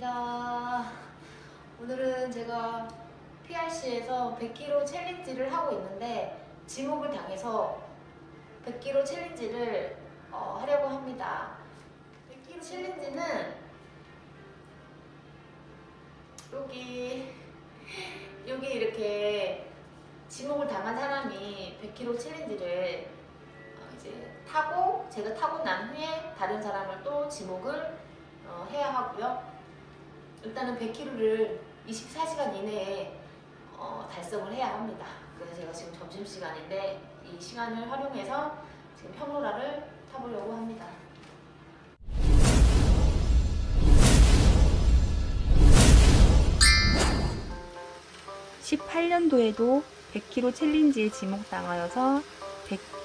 반갑습니다. 오늘은 제가 PRC에서 100kg 챌린지를 하고 있는데 지목을 당해서 100kg 챌린지를 어, 하려고 합니다. 100kg 챌린지는 여기 여기 이렇게 지목을 당한 사람이 100kg 챌린지를 어, 이제 타고 제가 타고 난 후에 다른 사람을 또 지목을 어, 해야 하고요. 일단은 100kg를 24시간 이내에 어, 달성을 해야 합니다. 그래서 제가 지금 점심 시간인데 이 시간을 활용해서 지금 평로라를 타보려고 합니다. 18년도에도 100kg 챌린지에 지목당하여서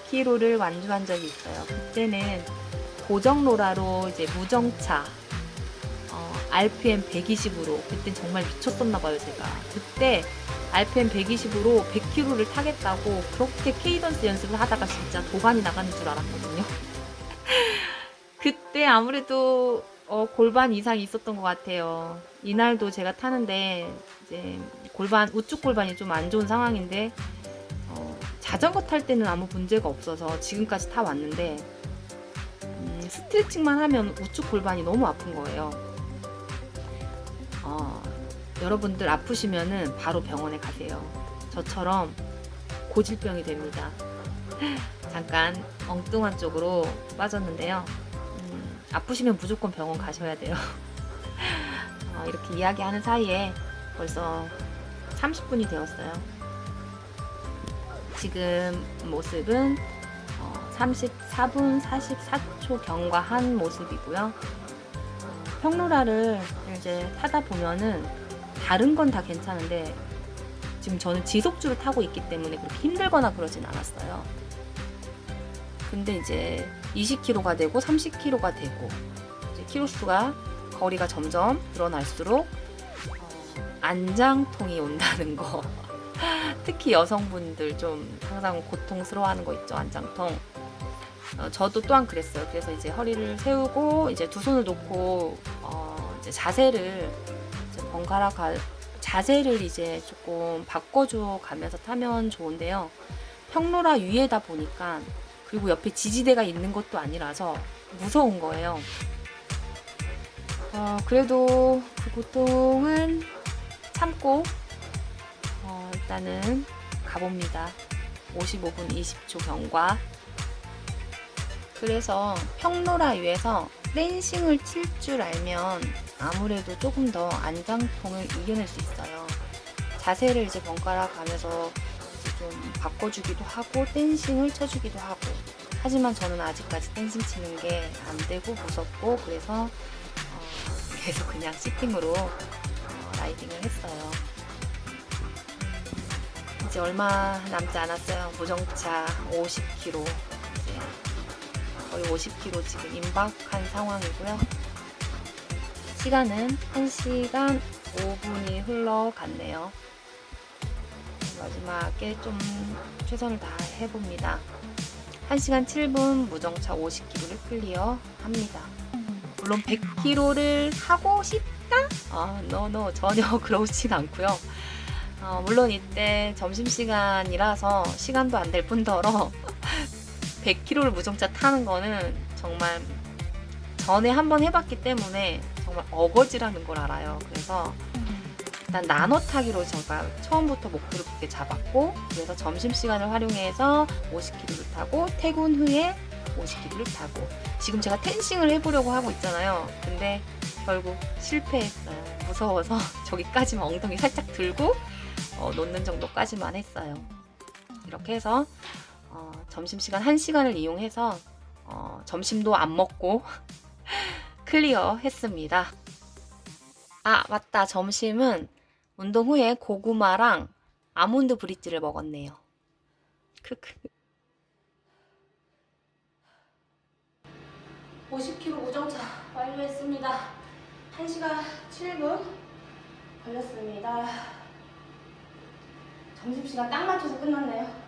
100kg를 완주한 적이 있어요. 그때는 고정로라로 이제 무정차 어, RPM 120으로 그때 정말 미쳤었나 봐요 제가. 그때 RPM 120으로 100kg를 타겠다고 그렇게 케이던스 연습을 하다가 진짜 도관이 나가는 줄 알았거든요. 그때 아무래도 어, 골반 이상이 있었던 것 같아요. 이날도 제가 타는데 이제 골반 우측 골반이 좀 안 좋은 상황인데 어, 자전거 탈 때는 아무 문제가 없어서 지금까지 타 왔는데 음, 스트레칭만 하면 우측 골반이 너무 아픈 거예요. 어, 여러분들 아프시면은 바로 병원에 가세요. 저처럼 고질병이 됩니다. 잠깐 엉뚱한 쪽으로 빠졌는데요. 음, 아프시면 무조건 병원 가셔야 돼요. 어, 이렇게 이야기하는 사이에 벌써 30분이 되었어요. 지금 모습은 어, 34분 44초 경과한 모습이고요. 어, 평로라를 이제 타다 보면은 다른 건 다 괜찮은데 지금 저는 지속주를 타고 있기 때문에 그렇게 힘들거나 그러진 않았어요. 근데 이제 20km가 되고 30km가 되고 이제 키로수가 거리가 점점 늘어날수록 어, 안장통이 온다는 거. 특히 여성분들 좀 항상 고통스러워하는 거 있죠 안장통. 어, 저도 또한 그랬어요. 그래서 이제 허리를 세우고 이제 두 손을 놓고 어, 이제 자세를 이제 번갈아 가 자세를 이제 조금 바꿔줘 가면서 타면 좋은데요. 평로라 위에다 보니까 그리고 옆에 지지대가 있는 것도 아니라서 무서운 거예요. 어, 그래도 그 고통은 참고 어, 일단은 가봅니다. 55분 20초 경과. 그래서 평로라 위에서 댄싱을 칠 줄 알면 아무래도 조금 더 안장통을 이겨낼 수 있어요. 자세를 이제 번갈아 가면서 좀 바꿔주기도 하고 댄싱을 쳐주기도 하고 하지만 저는 아직까지 댄싱 치는 게 안 되고 무섭고 그래서 어, 계속 그냥 시팅으로 어, 라이딩을 했어요. 이제 얼마 남지 않았어요. 무정차 50km 이제 거의 50km 지금 임박한 상황이고요. 시간은 1시간 5분이 흘러갔네요. 마지막에 좀 최선을 다 해봅니다. 1시간 7분 무정차 50km를 클리어 합니다. 물론 100km를 하고 싶다? 아, no. 전혀 그러진 않고요. 어, 물론 이때 점심시간이라서 시간도 안 될 뿐더러 100km를 무정차 타는 거는 정말 전에 한번 해봤기 때문에 정말 어거지라는 걸 알아요. 그래서 일단 나눠 타기로 제가 처음부터 목표를 그렇게 잡았고 그래서 점심시간을 활용해서 50km를 타고 퇴근 후에 50km를 타고 지금 제가 텐싱을 해보려고 하고 있잖아요. 근데 결국 실패했어요. 무서워서 저기까지만 엉덩이 살짝 들고 어, 놓는 정도까지만 했어요. 이렇게 해서 어, 점심시간 1시간을 이용해서 어, 점심도 안 먹고 클리어 했습니다. 아, 맞다. 점심은 운동 후에 고구마랑 아몬드 브릿지를 먹었네요. 크크. 50kg 우정차 완료했습니다. 1시간 7분 걸렸습니다. 점심시간 딱 맞춰서 끝났네요.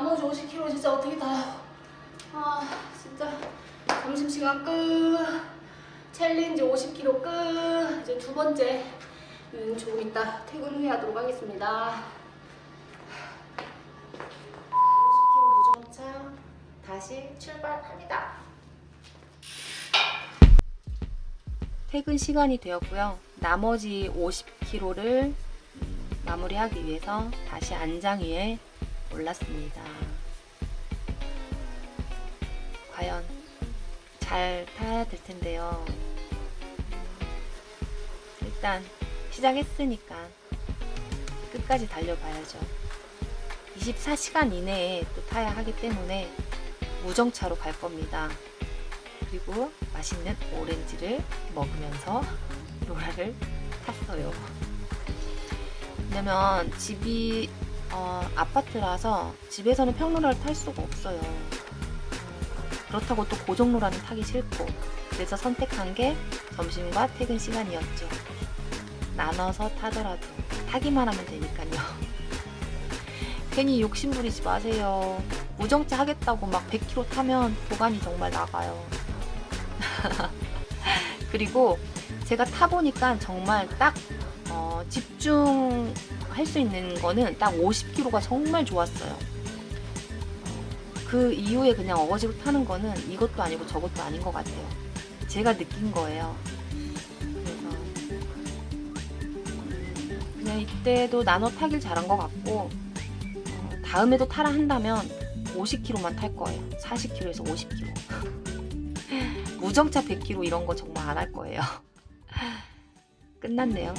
나머지 50kg 진짜 어떻게 다요? 아 진짜 점심시간 끝. 챌린지 50kg 끝. 이제 두 번째. 음, 조금 이따 퇴근 후에 하도록 하겠습니다. 50kg 무정차 다시 출발합니다. 퇴근 시간이 되었고요. 나머지 50kg를 마무리하기 위해서 다시 안장 위에 올랐습니다. 과연 잘 타야 될 텐데요. 일단 시작했으니까 끝까지 달려봐야죠. 24시간 이내에 또 타야 하기 때문에 무정차로 갈 겁니다. 그리고 맛있는 오렌지를 먹으면서 로라를 탔어요. 왜냐면 집이 어, 아파트라서 집에서는 평로라를 탈 수가 없어요. 그렇다고 또 고정로라는 타기 싫고 그래서 선택한 게 점심과 퇴근 시간이었죠. 나눠서 타더라도 타기만 하면 되니까요. 괜히 욕심 부리지 마세요. 무정차 하겠다고 막 100km 타면 도관이 정말 나가요. 그리고 제가 타보니까 정말 딱 어, 집중 할 수 있는 거는 딱 50km가 정말 좋았어요. 그 이후에 그냥 어거지로 타는 거는 이것도 아니고 저것도 아닌 것 같아요. 제가 느낀 거예요. 그래서 음, 그냥 이때도 나눠 타길 잘한 것 같고 어, 다음에도 타라 한다면 50km만 탈 거예요. 40km에서 50km. 무정차 100km 이런 거 정말 안 할 거예요. 끝났네요.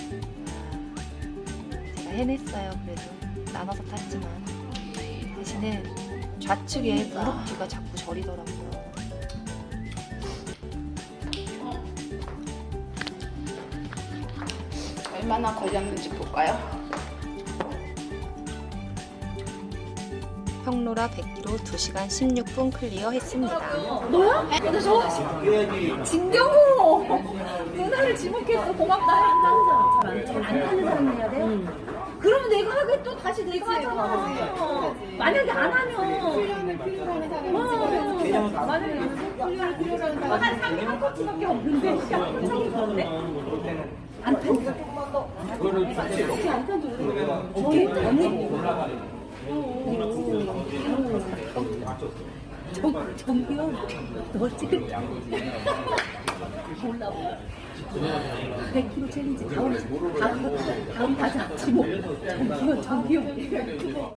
해냈어요. 그래도 나눠서 탔지만 대신에 좌측에 무릎 뒤가 자꾸 저리더라고요. 얼마나 걸렸는지 볼까요? 평로라 100km 2시간 16분 클리어 했습니다. 진경호! 누나를 지목했어. 고맙다. 안 타는 사람 해야 돼? 그러면 내가 하게 또 다시 내가 하잖아. 만약에 안 하면. 훈련을 필요로 하는 사람이 어, 만약에 훈련을 필요로 하는 사람이 한 3일 한 코치밖에 없는데 시간 엄청 없는데? 안 탄다. 혹시 안 탄지 오래됐어. 저희 언니. 정, 정기현, 너 지금 몰라 몰라. 100kg 챌린지. 다음 다음 다음 가자 지목 정기현 정기현